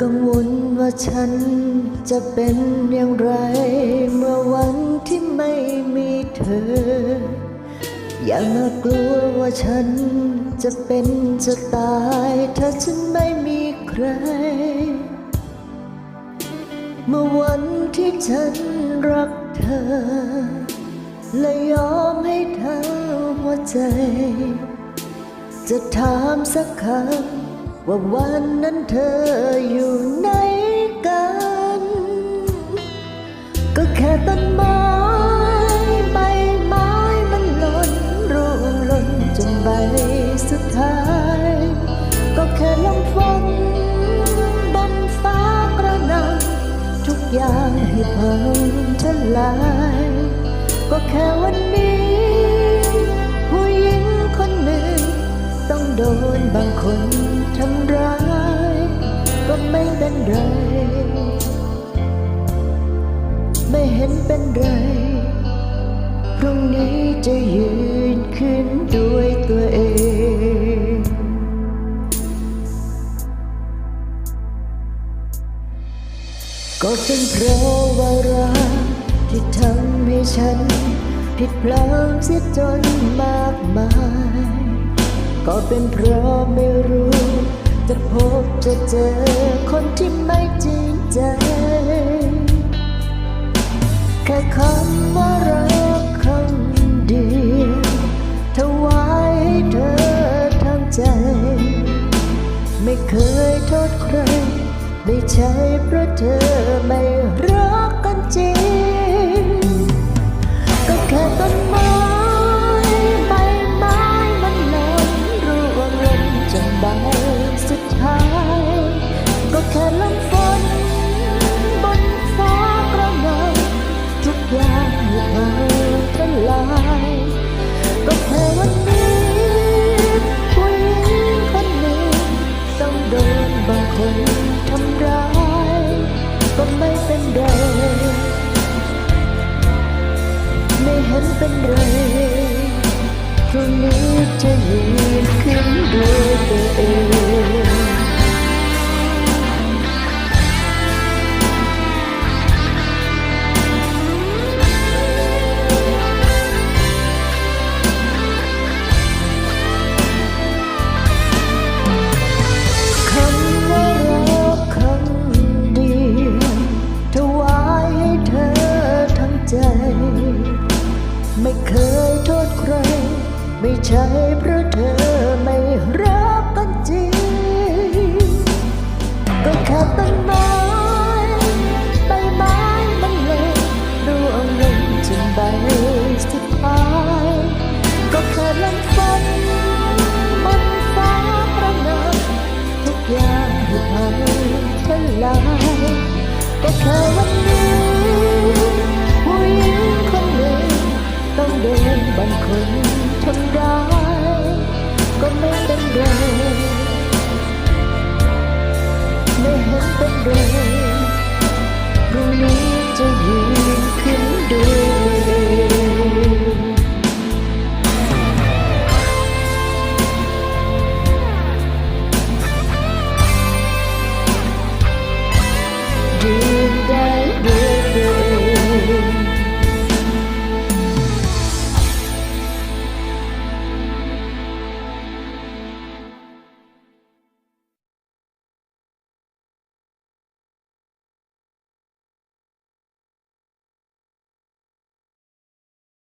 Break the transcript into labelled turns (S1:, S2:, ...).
S1: กังวลว่าฉันจะเป็นอย่างไร เมื่อวันที่ไม่มีเธอ อย่ามากลัวว่าฉันจะเป็นจะตาย ถ้าฉันไม่มีใคร เมื่อวันที่ฉันรักเธอ และยอมให้เธอหัวใจ จะถามสักคำ ว่าวันนั้นเธออยู่ไหนกัน ก็แค่ต้นไม้ใบไม้มันหล่นร่วงหล่นจนใบสุดท้าย ก็แค่ลมฝนบนฟ้ากระหนำทุกอย่างให้พังทลาย ก็แค่วันนี้ โดนบางคนทำร้าย ก็ไม่เป็นไร ไม่เห็นเป็นไรพรุ่งนี้จะยืนขึ้นด้วยตัวเองก็เป็นเพราะว่ารักที่ทำให้ฉัน ผิดพลาดเสียจนมากมาย ก็เป็นเพราะไม่รู้ จะพบจะเจอคนที่ไม่จริงใจ แค่คำว่ารักคำเดียวถวายให้เธอทั้งใจ ไม่เคยโทษใคร ไม่ใช่เพราะเธอ ไม่เคยโทษใคร ไม่ใช่เพราะเธอไม่รักกันจริงก็แค่ต้นไม้ใบไม้มันเลยร่วงล่นจนใบสุดท้าย ก็แค่ลมฝนบนฟ้ากระน่ำทุกอย่างให้พังทลายก็แค่วันนี้